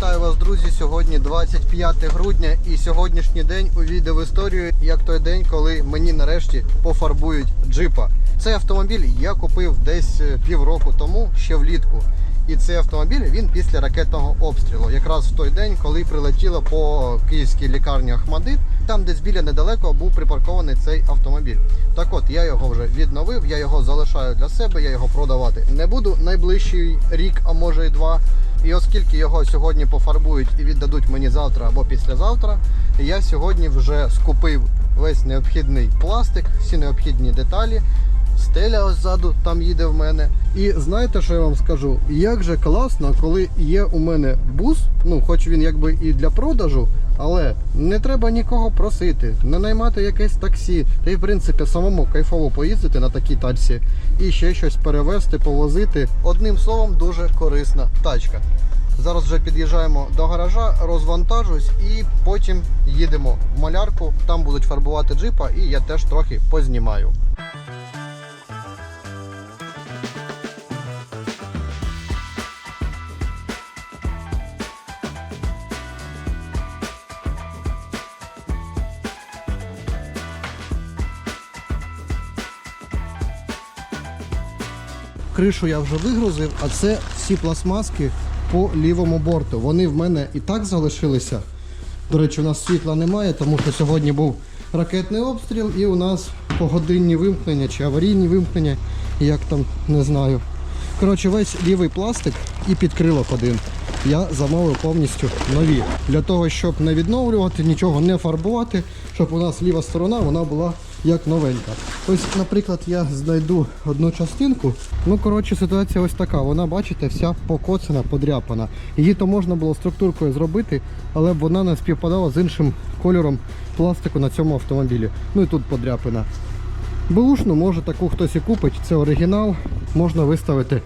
Вітаю вас, друзі. Сьогодні 25 грудня і сьогоднішній день увійде в історію як той день, коли мені нарешті пофарбують джипа. Цей автомобіль я купив десь е, півроку тому, ще влітку. І цей автомобіль він після ракетного обстрілу, якраз в той день, коли прилетіло по київській лікарні Ахмадит, там десь біля недалеко був припаркований цей автомобіль. Так от я його вже відновив, я його залишаю для себе, я його продавати не буду найближчий рік, а може і два. І оскільки його сьогодні пофарбують і віддадуть мені завтра або післязавтра, я сьогодні вже скупив весь необхідний пластик, всі необхідні деталі. Стеля ось ззаду там їде в мене. І знаєте, що я вам скажу? Як же класно, коли є у мене бус, ну хоч він якби і для продажу, але не треба нікого просити, не наймати якесь таксі. Та й в принципі самому кайфово поїздити на такій тачці і ще щось перевезти, повозити. Одним словом, дуже корисна тачка. Зараз вже під'їжджаємо до гаража, розвантажусь і потім їдемо в малярку. Там будуть фарбувати джипа, і я теж трохи познімаю. Кришу я вже вигрузив, а це всі пластмаски по лівому борту. Вони в мене і так залишилися. До речі, у нас світла немає, тому що сьогодні був ракетний обстріл і у нас погодинні вимкнення чи аварійні вимкнення, як там не знаю. Коротше, весь лівий пластик і підкрилок один. Я замовив повністю нові. Для того, щоб не відновлювати, нічого не фарбувати, щоб у нас ліва сторона вона була як новенька. Ось, наприклад, я знайду одну частинку. Ну, коротше, ситуація ось така. Вона, бачите, вся покоцана, подряпана. Її то можна було структуркою зробити, але б вона не співпадала з іншим кольором пластику на цьому автомобілі. Ну і тут подряпина. Бушну, може таку хтось і купить, це оригінал, можна виставити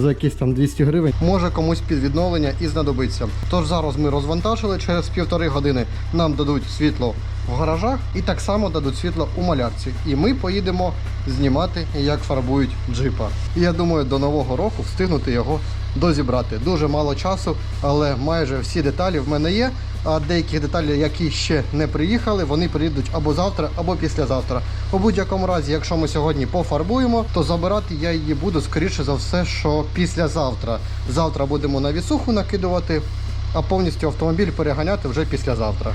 за якісь там 200 гривень. Може комусь під відновлення і знадобиться. Тож зараз ми розвантажили через півтори години. Нам дадуть світло в гаражах і так само дадуть світло у малярці. І ми поїдемо знімати, як фарбують джипа. І я думаю, до нового року встигнути його дозібрати. Дуже мало часу, але майже всі деталі в мене є. А деталей, які ще не приїхали, вони приїдуть або завтра, або післязавтра. У будь-якому разі, якщо ми сьогодні пофарбуємо, то забирати я її буду скоріше за все, що післязавтра. Завтра будемо на вісуху накидувати, а повністю автомобіль переганяти вже післязавтра.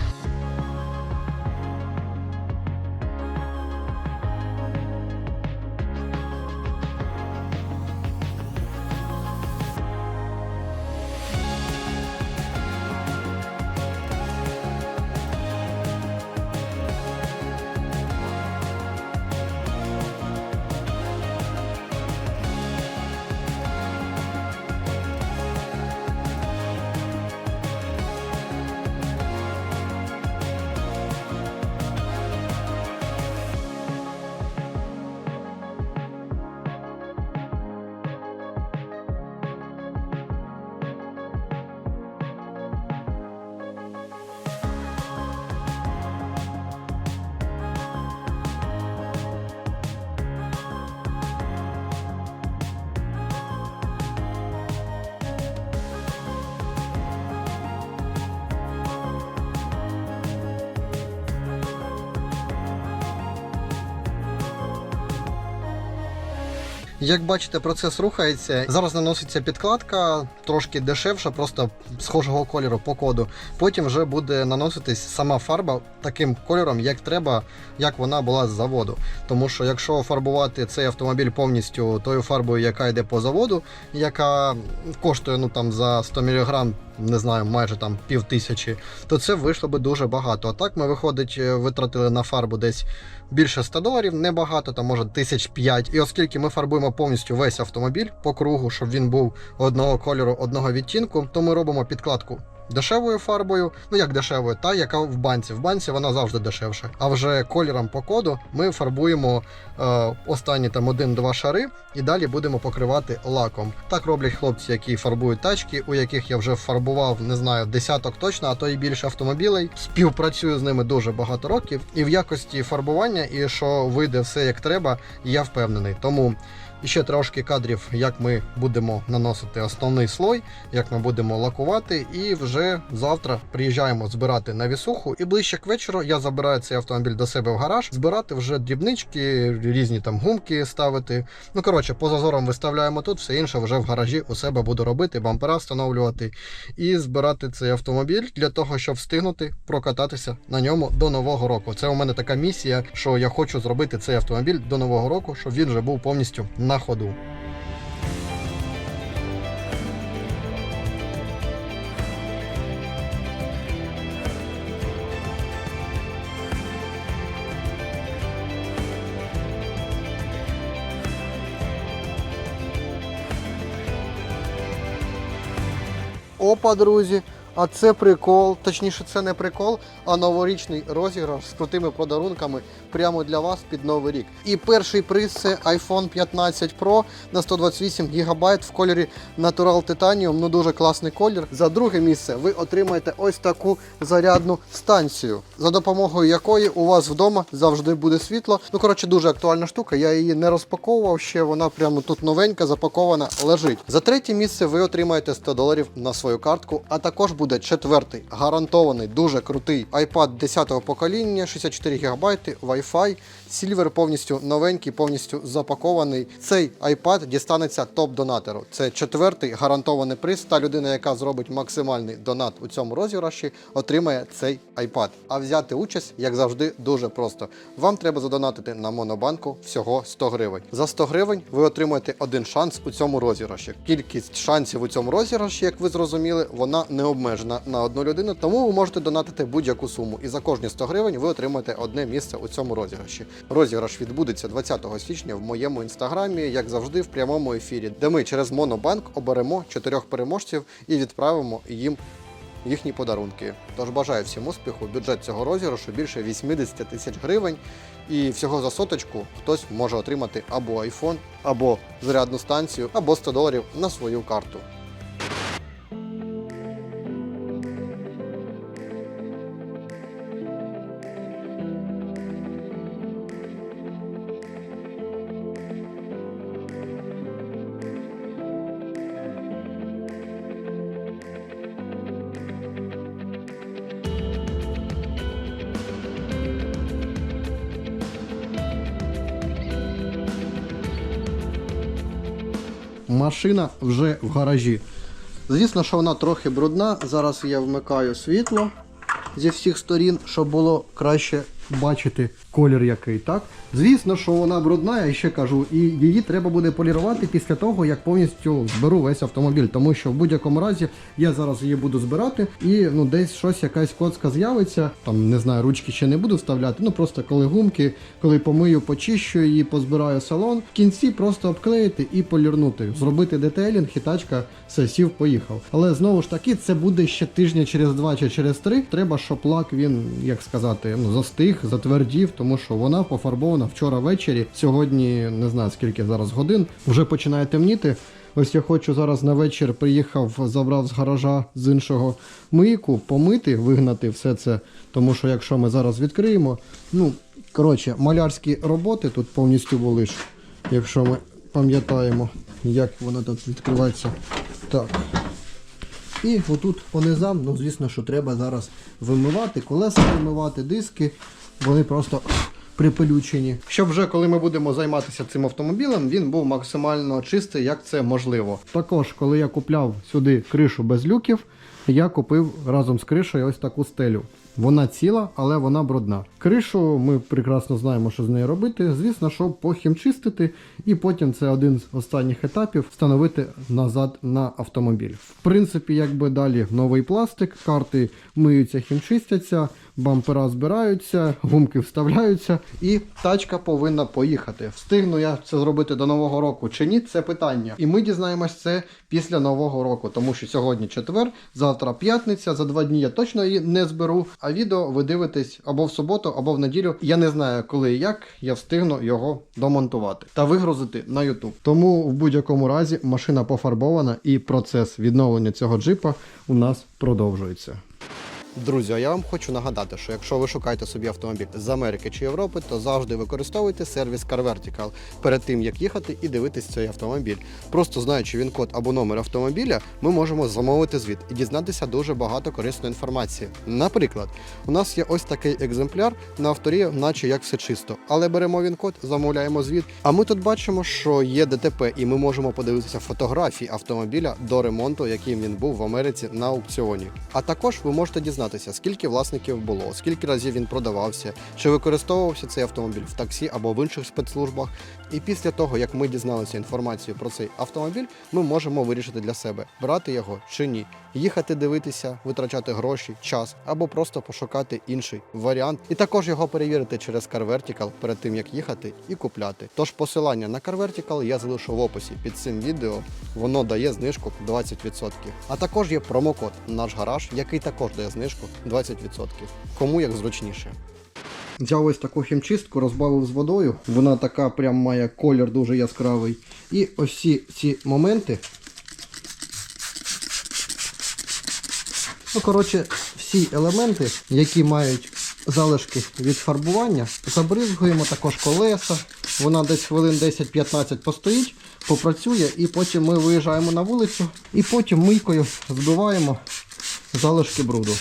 Як бачите, процес рухається. Зараз наноситься підкладка, трошки дешевша, просто схожого кольору по коду. Потім вже буде наноситись сама фарба таким кольором, як треба, як вона була з заводу. Тому що якщо фарбувати цей автомобіль повністю тою фарбою, яка йде по заводу, яка коштує ну там за 100 мг, не знаю, майже там пів тисячі, то це вийшло би дуже багато. А так ми виходить, витратили на фарбу десь більше 100 доларів, небагато, там може тисяч п'ять. І оскільки ми фарбуємо повністю весь автомобіль по кругу, щоб він був одного кольору, одного відтінку, то ми робимо підкладку. Дешевою фарбою, ну як дешевою, та яка в банці. В банці вона завжди дешевша. А вже кольором по коду ми фарбуємо е, останні там один-два шари і далі будемо покривати лаком. Так роблять хлопці, які фарбують тачки, у яких я вже фарбував, не знаю, десяток точно, а то і більше автомобілей. Співпрацюю з ними дуже багато років. І в якості фарбування, і що вийде все як треба, я впевнений. Тому І ще трошки кадрів, як ми будемо наносити основний слой, як ми будемо лакувати. І вже завтра приїжджаємо збирати на вісуху. І ближче к вечору я забираю цей автомобіль до себе в гараж, збирати вже дрібнички, різні там гумки ставити. Ну коротше, по зазорам виставляємо тут, все інше вже в гаражі у себе буду робити, бампера встановлювати і збирати цей автомобіль для того, щоб встигнути прокататися на ньому до нового року. Це у мене така місія, що я хочу зробити цей автомобіль до нового року, щоб він вже був повністю на ходу. Опа, друзі, а це прикол. Точніше, це не прикол, а новорічний розіграш з крутими подарунками прямо для вас під новий рік. І перший приз це iPhone 15 Pro на 128 ГБ в кольорі Natural Titanium. Ну дуже класний колір. За друге місце ви отримаєте ось таку зарядну станцію, за допомогою якої у вас вдома завжди буде світло. Ну коротше, дуже актуальна штука. Я її не розпаковував ще. Вона прямо тут новенька, запакована, лежить. За третє місце ви отримаєте 100 доларів на свою картку, а також буде четвертий гарантований, дуже крутий iPad 10-го покоління, 64 ГБ, Wi-Fi, Silver повністю новенький, повністю запакований. Цей iPad дістанеться топ-донатеру. Це четвертий гарантований приз. Та людина, яка зробить максимальний донат у цьому розіграші, отримає цей iPad. А взяти участь, як завжди, дуже просто. Вам треба задонатити на монобанку всього 100 гривень. За 100 гривень ви отримаєте один шанс у цьому розіграші. Кількість шансів у цьому розіграші, як ви зрозуміли, вона не обмежена на одну людину, тому ви можете донатити будь-яку суму. І за кожні 100 гривень ви отримаєте одне місце у цьому розіграші. Розіграш відбудеться 20 січня в моєму інстаграмі, як завжди, в прямому ефірі, де ми через Монобанк оберемо чотирьох переможців і відправимо їм їхні подарунки. Тож бажаю всім успіху. Бюджет цього розіграшу більше 80 тисяч гривень. І всього за соточку хтось може отримати або iPhone, або зарядну станцію, або 100 доларів на свою карту. Машина вже в гаражі. Звісно, що вона трохи брудна. Зараз я вмикаю світло зі всіх сторін, щоб було краще бачити колір який. Так? Звісно, що вона брудна, я ще кажу, і її треба буде полірувати після того, як повністю зберу весь автомобіль. Тому що в будь-якому разі я зараз її буду збирати і ну десь щось, якась коцка з'явиться. Там не знаю, ручки ще не буду вставляти. Ну просто коли гумки, коли помию, почищу її, позбираю салон. В кінці просто обклеїти і полірнути, зробити детейлінг, і тачка все сів, поїхав. Але знову ж таки, це буде ще тижня через два чи через три. Треба, щоб лак він, як сказати, ну застиг, затвердів, тому що вона пофарбована вчора ввечері. Сьогодні не знаю скільки зараз годин. Вже починає темніти. Ось я хочу зараз на вечір приїхав, забрав з гаража з іншого мийку, помити, вигнати все це. Тому що якщо ми зараз відкриємо, ну коротше, малярські роботи тут повністю були ж, якщо ми пам'ятаємо, як воно тут відкривається. Так. І отут по низам, ну звісно, що треба зараз вимивати, колеса вимивати, диски, вони просто припелючені. Щоб вже коли ми будемо займатися цим автомобілем, він був максимально чистий, як це можливо. Також, коли я купляв сюди кришу без люків, я купив разом з кришею ось таку стелю. Вона ціла, але вона брудна. Кришу ми прекрасно знаємо, що з нею робити. Звісно, що похімчистити, і потім це один з останніх етапів встановити назад на автомобіль. В принципі, якби далі новий пластик, карти миються, хімчистяться, бампера збираються, гумки вставляються, і тачка повинна поїхати. Встигну я це зробити до нового року чи ні? Це питання. І ми дізнаємось це після нового року, тому що сьогодні четвер, завтра п'ятниця. За два дні я точно її не зберу. А відео ви дивитесь або в суботу, або в неділю. Я не знаю, коли і як я встигну його домонтувати та вигрузити на YouTube. Тому в будь-якому разі машина пофарбована і процес відновлення цього джипа у нас продовжується. Друзі, а я вам хочу нагадати, що якщо ви шукаєте собі автомобіль з Америки чи Європи, то завжди використовуйте сервіс Car Vertical перед тим, як їхати і дивитись цей автомобіль. Просто знаючи він код або номер автомобіля, ми можемо замовити звіт і дізнатися дуже багато корисної інформації. Наприклад, у нас є ось такий екземпляр на авторі, наче як все чисто. Але беремо він код, замовляємо звіт. А ми тут бачимо, що є ДТП, і ми можемо подивитися фотографії автомобіля до ремонту, яким він був в Америці на аукціоні. А також ви можете дізнатися, скільки власників було, скільки разів він продавався, чи використовувався цей автомобіль в таксі або в інших спецслужбах. І після того, як ми дізналися інформацію про цей автомобіль, ми можемо вирішити для себе, брати його чи ні, їхати дивитися, витрачати гроші, час або просто пошукати інший варіант, і також його перевірити через Car Vertical перед тим як їхати і купляти. Тож посилання на Car Vertical я залишу в описі під цим відео. Воно дає знижку 20%. А також є промокод наш гараж, який також дає знижку 20%. Кому як зручніше. Взяв ось таку хімчистку, розбавив з водою. Вона така прям має колір дуже яскравий. І ось всі ці моменти. Ну, коротше, всі елементи, які мають залишки від фарбування, забризгуємо також колеса. Вона десь хвилин 10-15 постоїть, попрацює, і потім ми виїжджаємо на вулицю і потім мийкою збиваємо залишки бруду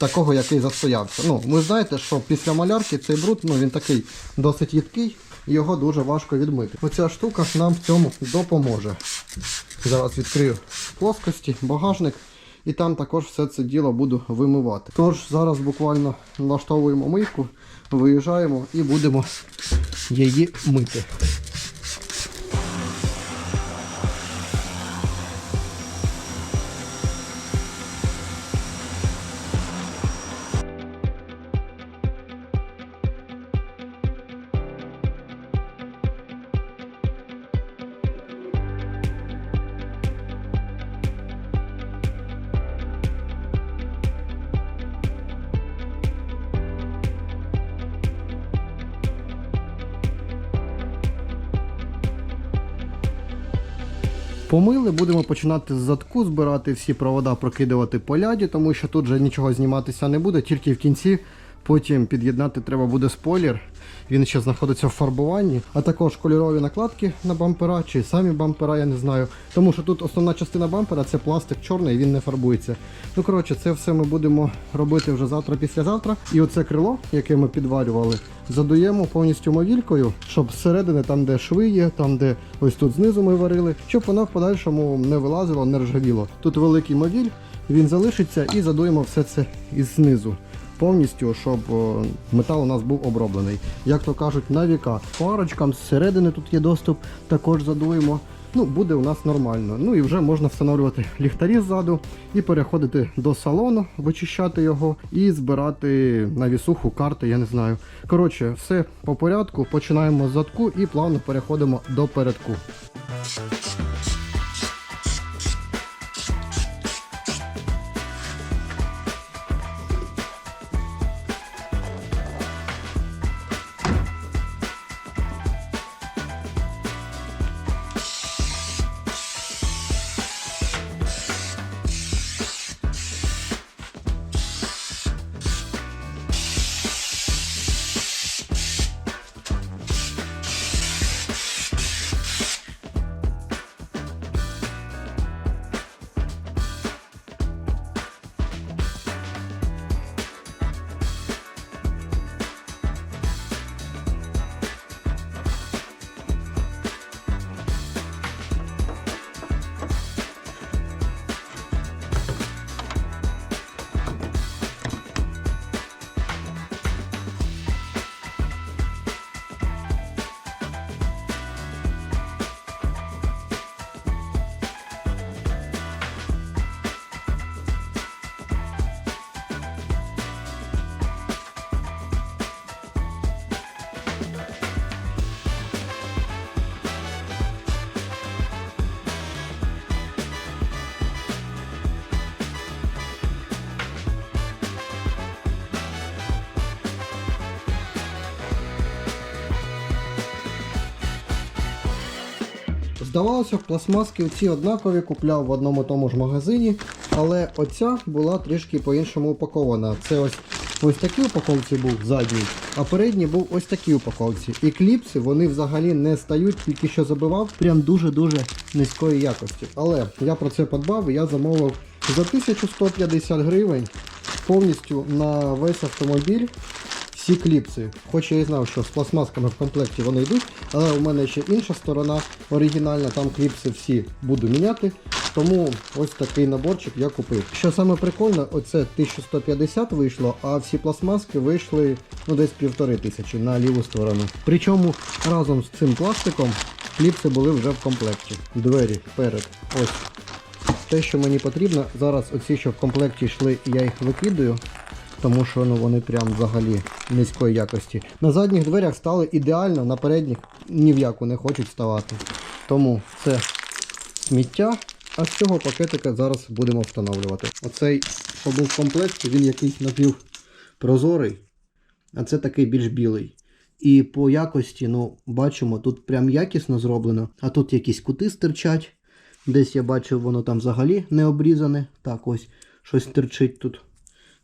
такого, який застоявся. Ну, ви знаєте, що після малярки цей бруд, ну він такий досить їдкий, його дуже важко відмити. Оця штука нам в цьому допоможе. Зараз відкрию плоскості, багажник. І там також все це діло буду вимивати. Тож зараз буквально налаштовуємо мийку, виїжджаємо і будемо її мити. Помили, будемо починати з задку, збирати всі провода, прокидувати по ляді, тому що тут вже нічого зніматися не буде, тільки в кінці. Потім під'єднати треба буде спойлер. Він ще знаходиться в фарбуванні, а також кольорові накладки на бампера чи самі бампера, я не знаю. Тому що тут основна частина бампера це пластик чорний, він не фарбується. Ну коротше, це все ми будемо робити вже завтра, післязавтра. І оце крило, яке ми підварювали, задуємо повністю мовількою, щоб зсередини, там де шви є, там де ось тут знизу ми варили, щоб воно в подальшому не вилазило, не ржавіло. Тут великий мовіль, він залишиться і задуємо все це із знизу. Повністю, щоб метал у нас був оброблений. Як то кажуть, на віка. Парочкам зсередини тут є доступ, також задуємо. Ну, буде у нас нормально. Ну і вже можна встановлювати ліхтарі ззаду і переходити до салону, вичищати його і збирати на вісуху карти, я не знаю. Коротше, все по порядку. Починаємо з задку і плавно переходимо до передку. Здавалося, пластмаски ці однакові купляв в одному тому ж магазині. Але оця була трішки по-іншому упакована. Це ось ось такій упаковці був задній, а передній був ось такій упаковці. І кліпси вони взагалі не стають, тільки що забивав, прям дуже-дуже низької якості. Але я про це подбав і я замовив за 1150 гривень повністю на весь автомобіль всі кліпси. Хоч я і знав, що з пластмасками в комплекті вони йдуть, але у мене ще інша сторона оригінальна, там кліпси всі буду міняти. Тому ось такий наборчик я купив. Що саме прикольно, оце 1150 вийшло, а всі пластмаски вийшли ну десь півтори тисячі на ліву сторону. Причому разом з цим пластиком кліпси були вже в комплекті. Двері перед. Ось. Те, що мені потрібно, зараз оці, що в комплекті йшли, я їх викидаю тому що ну, вони прям взагалі низької якості. На задніх дверях стали ідеально, на передніх ні в яку не хочуть ставати. Тому це сміття. А з цього пакетика зараз будемо встановлювати. Оцей, що був в він якийсь напівпрозорий, а це такий більш білий. І по якості, ну, бачимо, тут прям якісно зроблено, а тут якісь кути стирчать. Десь я бачив, воно там взагалі не обрізане. Так, ось щось стирчить тут.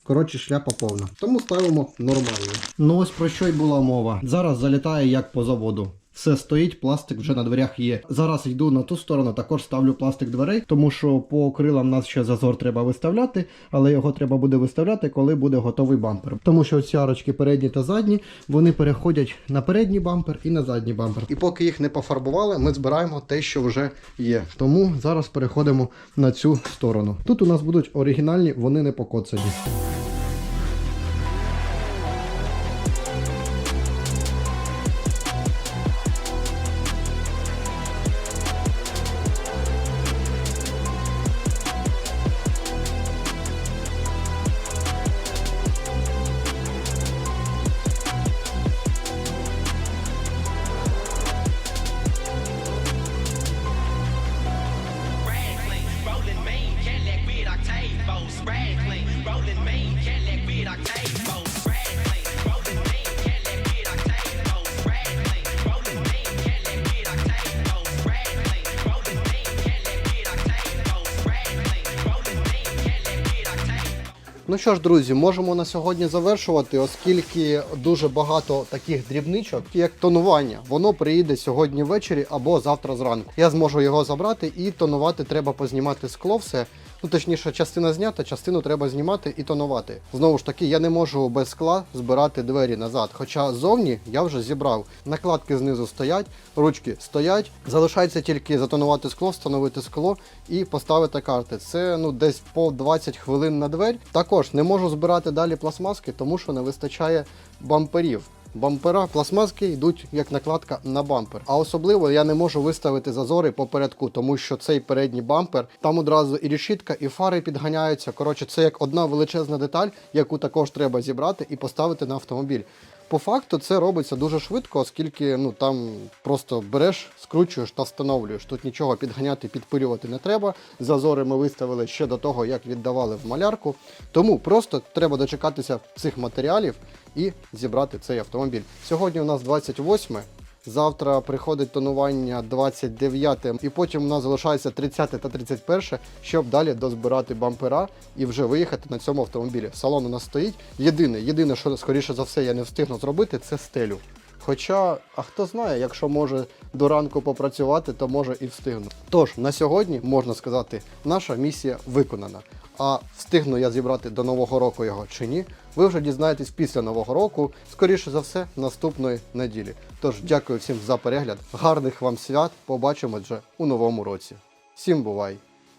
Коротше, шляпа повна. Тому ставимо нормально. Ну ось про що й була мова. Зараз залітає як по заводу. Все стоїть, пластик вже на дверях є. Зараз йду на ту сторону, також ставлю пластик дверей, тому що по крилам нас ще зазор треба виставляти, але його треба буде виставляти, коли буде готовий бампер. Тому що ці арочки передні та задні, вони переходять на передній бампер і на задній бампер. І поки їх не пофарбували, ми збираємо те, що вже є. Тому зараз переходимо на цю сторону. Тут у нас будуть оригінальні, вони не покоцані. Ну що ж, друзі, можемо на сьогодні завершувати, оскільки дуже багато таких дрібничок, як тонування, воно приїде сьогодні ввечері або завтра зранку. Я зможу його забрати і тонувати треба познімати скло все. Ну, точніше, частина знята, частину треба знімати і тонувати. Знову ж таки, я не можу без скла збирати двері назад. Хоча зовні я вже зібрав. Накладки знизу стоять, ручки стоять. Залишається тільки затонувати скло, встановити скло і поставити карти. Це ну десь по 20 хвилин на двері. Також не можу збирати далі пластмаски, тому що не вистачає бамперів. Бампера пластмаски йдуть як накладка на бампер. А особливо я не можу виставити зазори попередку, тому що цей передній бампер там одразу і решітка, і фари підганяються. Коротше, це як одна величезна деталь, яку також треба зібрати і поставити на автомобіль. По факту це робиться дуже швидко, оскільки ну там просто береш, скручуєш та встановлюєш. Тут нічого підганяти, підпилювати не треба. Зазори ми виставили ще до того, як віддавали в малярку. Тому просто треба дочекатися цих матеріалів і зібрати цей автомобіль. Сьогодні у нас 28. Завтра приходить тонування 29 і потім у нас залишається 30 та 31, щоб далі дозбирати бампера і вже виїхати на цьому автомобілі. Салон у нас стоїть. Єдине, єдине, що скоріше за все я не встигну зробити, це стелю. Хоча, а хто знає, якщо може до ранку попрацювати, то може і встигну. Тож на сьогодні можна сказати, наша місія виконана. А встигну я зібрати до нового року його чи ні, ви вже дізнаєтесь після нового року, скоріше за все, наступної неділі. Тож дякую всім за перегляд, гарних вам свят. Побачимо вже у новому році. Всім бувай!